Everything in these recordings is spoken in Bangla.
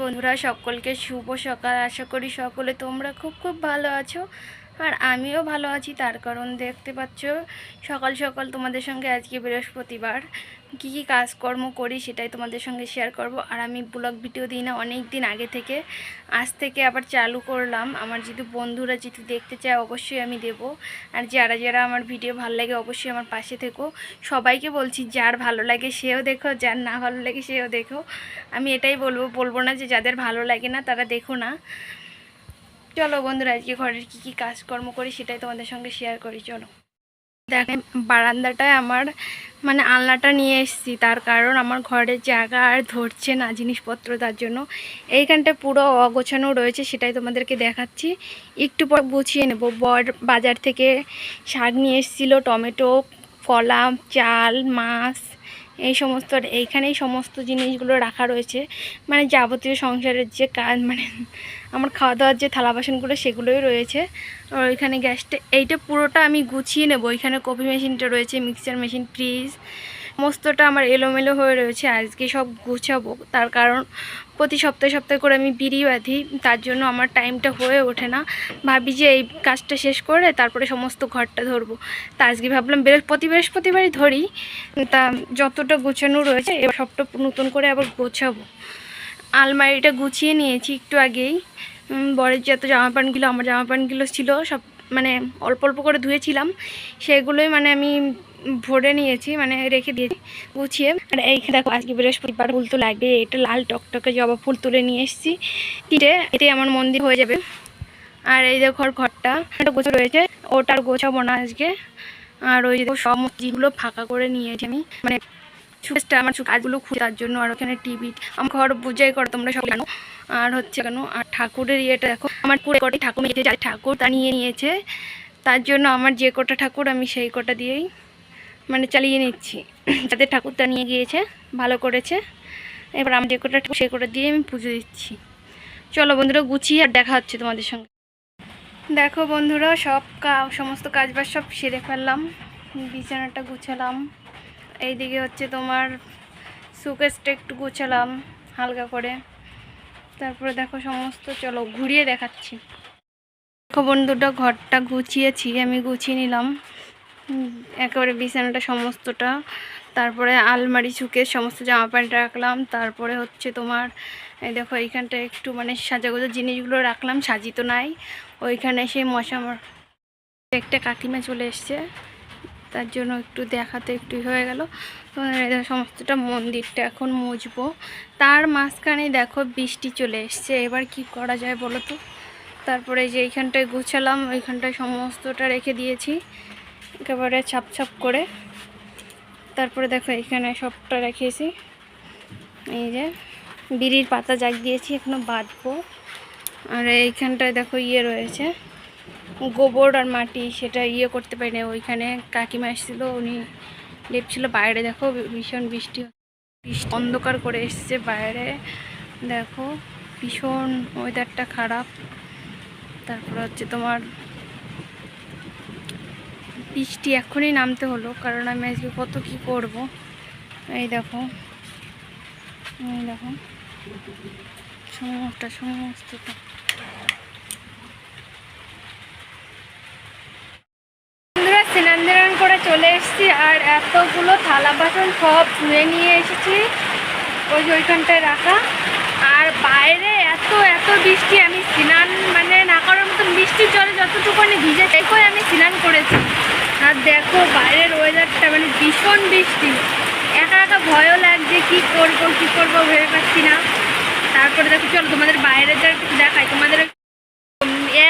বন্ধুরা সকলকে শুভ সকাল। আশা করি সকলে তোমরা খুব খুব ভালো আছো। আর আমিও ভালো আছি, তার কারণ দেখতে পাচ্ছ, সকাল সকাল তোমাদের সঙ্গে আজকে বৃহস্পতিবার কী কী কাজকর্ম করি সেটাই তোমাদের সঙ্গে শেয়ার করব। আর আমি ব্লগ ভিডিও দিই না, অনেক দিন আগে থেকে। আজ থেকে আবার চালু করলাম। আমার যেহেতু বন্ধুরা যেহেতু দেখতে চায়, অবশ্যই আমি দেব। আর যারা যারা আমার ভিডিও ভালো লাগে, অবশ্যই আমার পাশে থেকো। সবাইকে বলছি, যার ভালো লাগে সেও দেখো, যার না ভালো লাগে সেও দেখো। আমি এটাই বলব বলব না যে যাদের ভালো লাগে না, তারা দেখো না। চলো বন্ধুরা, আজকে ঘরের কী কী কাজকর্ম করি সেটাই তোমাদের সঙ্গে শেয়ার করি, চলো। দেখেন বারান্দাটায় আমার মানে আলনাটা নিয়ে এসেছি, তার কারণ আমার ঘরের জায়গা আর ধরছে না জিনিসপত্র তার জন্য। এইখানটায় পুরো অগোছানো রয়েছে, সেটাই তোমাদেরকে দেখাচ্ছি। একটু পর গুছিয়ে নেব। বর বাজার থেকে শাক নিয়ে এসেছিল, টমেটো, কলা, চাল, মাছ এই সমস্ত, এইখানেই সমস্ত জিনিসগুলো রাখা রয়েছে। মানে যাবতীয় সংসারের যে কাজ মানে আমার খাওয়া দাওয়ার যে থালা বাসনগুলো, সেগুলোই রয়েছে। আর ওইখানে গ্যাসটা, এইটা পুরোটা আমি গুছিয়ে নেব। ওইখানে কফি মেশিনটা রয়েছে, মিক্সার মেশিন, ফ্রিজ। সমস্তটা আমার এলোমেলো হয়ে রয়েছে। আজকে সব গুছাবো। তার কারণ প্রতি সপ্তাহে সপ্তাহে করে আমি বিড়ি বাঁধি, তার জন্য আমার টাইমটা হয়ে ওঠে না। ভাবি যে এই কাজটা শেষ করে তারপরে সমস্ত ঘরটা ধরবো। তা আজকে ভাবলাম বৃহস্পতি বৃহস্পতিবারই ধরি, তা যতটা গোছানো রয়েছে এবার সবটা নতুন করে আবার গোছাবো। আলমারিটা গুছিয়ে নিয়েছি একটু আগেই। বরের যত জামা প্যান্টগুলো আমার জামা প্যান্টগুলো ছিল সব মানে অল্প অল্প করে ধুয়েছিলাম। সেগুলোই মানে আমি ভরে নিয়েছি মানে রেখে দিয়েছি, গুছিয়ে। আর এইখানে দেখো, আজকে বৃহস্পতিবার, ফুল তো লাগবে এটা লাল টকটকে জবা ফুল তুলে নিয়ে এসেছি। কিটে এতে আমার মন্দির হয়ে যাবে। আর এই দেখো ঘরটা একটা গোছা রয়েছে, ওটার গোছাবো না আজকে। আর ওই যে সব জিগুলো ফাঁকা করে নিয়েছি আমি। মানে সুকেশটা, আমার কাজগুলো খুঁজে তার জন্য, আর ওখানে টিভি, আমার ঘর বুঝাই করো, তোমরা সব জানো। আর হচ্ছে কেন, আর ঠাকুরের ইয়েটা দেখো, আমার পুরো কটি ঠাকুর নিয়েছে যার ঠাকুর তা নিয়ে নিয়েছে, তার জন্য আমার যে কটা ঠাকুর, আমি সেই কটা দিয়েই মানে চালিয়ে নিচ্ছি। যাদের ঠাকুরটা নিয়ে গিয়েছে, ভালো করেছে। এবার আমি যে কটা সেই কটা দিয়ে আমি পুজো দিচ্ছি। চলো বন্ধুরা, গুছিয়ে আর দেখা হচ্ছে তোমাদের সঙ্গে। দেখো বন্ধুরা, সব কা, সমস্ত কাজ বাজ সব সেরে ফেললাম। বিছানাটা গুছালাম। এইদিকে হচ্ছে তোমার সুকেসটা একটু গুছালাম, হালকা করে। তারপরে দেখো সমস্ত, চলো ঘুরিয়ে দেখাচ্ছি। দেখো বন্ধুটা ঘরটা গুছিয়েছি, আমি গুছিয়ে নিলাম। একেবারে বিছানাটা সমস্তটা, তারপরে আলমারি চুকে সমস্ত জামা প্যান্ট রাখলাম, তারপরে হচ্ছে তোমার, এই দেখো এইখানটা একটু মানে সাজাগোজা জিনিসগুলো রাখলাম সাজিত নাই, ওইখানে সেই মশা একটা কাকিমা চলে এসছে, তার জন্য একটু দেখাতে একটু হয়ে গেল, তো সমস্তটা মন্দিরটা এখন মুছবো, তার মাঝখানে দেখো বৃষ্টি চলে এসছে, এবার কি করা যায় বলো তো, তারপরে যে এইখানটায় গুছালাম, ওইখানটায় সমস্তটা রেখে দিয়েছি একেবারে ছাপ ছাপ করে। তারপরে দেখো এখানে সবটা রেখেছি এই যে বিড়ির পাতা জাগ দিয়েছি, এখনও বাঁধবো। আর এইখানটায় দেখো ইয়ে রয়েছে। গোবর আর মাটি, সেটা ইয়ে করতে পারি না ওইখানে কাকিমা এসেছিল, উনি লেপছিল বাইরে। দেখো ভীষণ। বৃষ্টি অন্ধকার করে এসছে বাইরে। দেখো ভীষণ ওয়েদারটা খারাপ। তারপর হচ্ছে তোমার বৃষ্টি এখনই নামতে হলো, কারণ আমি আজকে কত কি করব। এই দেখো এই দেখো। সমস্ত সমস্তটা স্নান ধান করে চলে এসেছি, আর এতগুলো থালা বাসন সব ধুয়ে নিয়ে এসেছি। ওই ওইখানটায় রাখা। আর বাইরে এত এত বৃষ্টি, আমি স্নান মানে না করার মতন বৃষ্টির জলে যতটুকুনি ভিজে দেখোই আমি স্নান করেছি। আর দেখো বাইরের ওয়েদারটা মানে ভীষণ বৃষ্টি। একা একা ভয়ও লাগছে, কি করব কি করব ভেবে পাচ্ছি না। তারপরে দেখো, চলো তোমাদের বাইরে যা একটু দেখাই। তোমাদের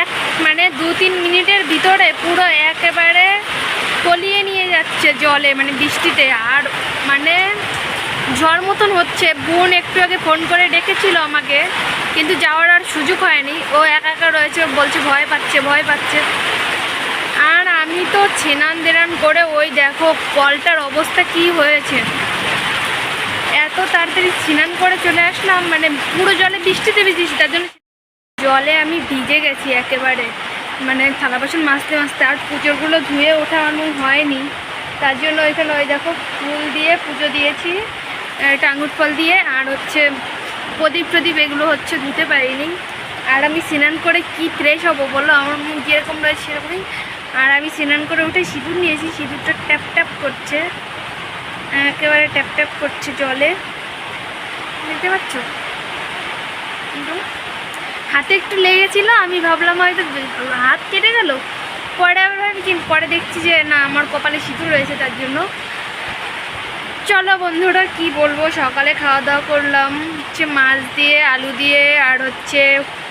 এক মানে দু তিন মিনিটের ভিতরে পুরো একেবারে তলিয়ে নিয়ে যাচ্ছে জলে মানে বৃষ্টিতে। আর মানে ঝড় মতন হচ্ছে। বোন একটু আগে ফোন করে ডেকেছিল আমাকে, কিন্তু যাওয়ার আর সুযোগ হয়নি। ও একা একা রয়েছে বলছে ভয় পাচ্ছে ভয় পাচ্ছে। আর আমি তো ছেনান দেরান করে ওই দেখো কলটার অবস্থা কি হয়েছে। এত তাড়াতাড়ি স্নান করে চলে আসলাম মানে পুরো জলে বৃষ্টিতে ভিজেছি, তার জন্য জলে আমি ভিজে গেছি একেবারে। মানে থালা বাসন মাজতে মাজতে, আর পুজোগুলো ধুয়ে ওঠানো হয়নি। তার জন্য ওইখানে ওই দেখো ফুল দিয়ে পুজো দিয়েছি আঙুর ফল দিয়ে, আর হচ্ছে প্রদীপ প্রদীপ এগুলো হচ্ছে ধুতে পারিনি। আর আমি স্নান করে কি ফ্রেশ হব বলো? আমার যেরকম রয়েছে সেরকমই আর আমি স্নান করে উঠে সিঁদুর নিয়েছি, সিঁদুরটা ট্যাপ ট্যাপ করছে। একেবারে ট্যাপ ট্যাপ করছে জলে। দেখতে পাচ্ছ? কিন্তু হাতে একটু লেগেছিল, আমি ভাবলাম হয়তো হাত কেটে গেল। পরে আবার ভাবি পরে দেখছি যে না, আমার কপালে সিঁদুর রয়েছে তার জন্য। চলো বন্ধুরা, কি বলব? সকালে খাওয়া দাওয়া করলাম। হচ্ছে মাছ দিয়ে, আলু দিয়ে, আর হচ্ছে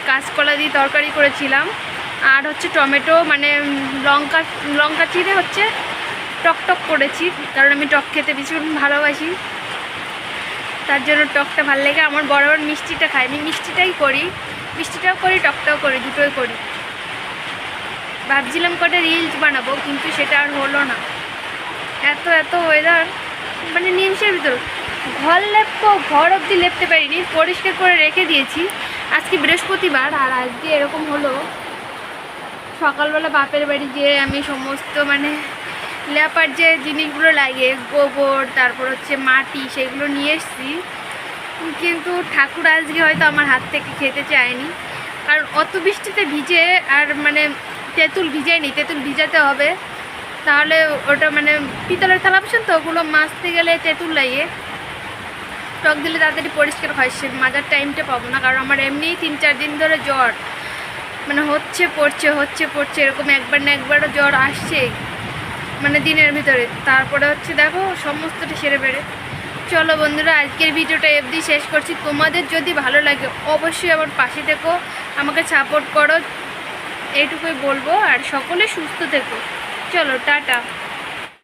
কাঁচকলা দিয়ে তরকারি করেছিলাম। আর হচ্ছে টমেটো মানে লঙ্কা লঙ্কা চিড়ে হচ্ছে টক টক করেছি, কারণ আমি টক খেতে ভীষণ ভালোবাসি। তার জন্য টকটা ভালো লাগে। আমার বরাবর মিষ্টিটা খাই আমি মিষ্টিটাই করি। মিষ্টিটাও করি, টকটাও করি, দুটোই করি। ভাবছিলাম কটা রিলস বানাবো, কিন্তু সেটা আর হলো না। এত এত ওয়েদার মানে নিমসের ভিতর। ঘর লেপকো ঘর অবধি লেপতে পারিনি, পরিষ্কার করে রেখে দিয়েছি। আজকে বৃহস্পতিবার আর আজকে এরকম হলো। সকালবেলা বাপের বাড়ি গিয়ে আমি সমস্ত মানে লেপার যে জিনিসগুলো লাগে, গোবর, তারপর হচ্ছে মাটি, সেগুলো নিয়ে এসেছি। কিন্তু ঠাকুর আজকে হয়তো আমার হাত থেকে খেতে চায়নি। কারণ অত বৃষ্টিতে ভিজে আর মানে তেঁতুল ভিজায়নি তেঁতুল ভিজাতে হবে। তাহলে ওটা মানে পিতলের থালা বাসন তো, ওগুলো মাজতে গেলে তেঁতুল লাগে। টক দিলে তাড়াতাড়ি পরিষ্কার হয়, সে মাজার টাইমটা পাবো না, কারণ আমার এমনিই তিন চার দিন ধরে জ্বর। মানে হচ্ছে, পড়ছে হচ্ছে, পড়ছে, এরকম একবার না একবারও জ্বর আসছে। মানে দিনের ভিতরে। তারপরে হচ্ছে দেখো, সমস্তটা সেরে বেড়ে। চলো বন্ধুরা, আজকের ভিডিওটা এফদি শেষ করছি। তোমাদের যদি ভালো লাগে, অবশ্যই আমার পাশে থেকো। আমাকে সাপোর্ট করো। এইটুকুই বলব। আর সকলে সুস্থ থেকো। চলো, টাটা।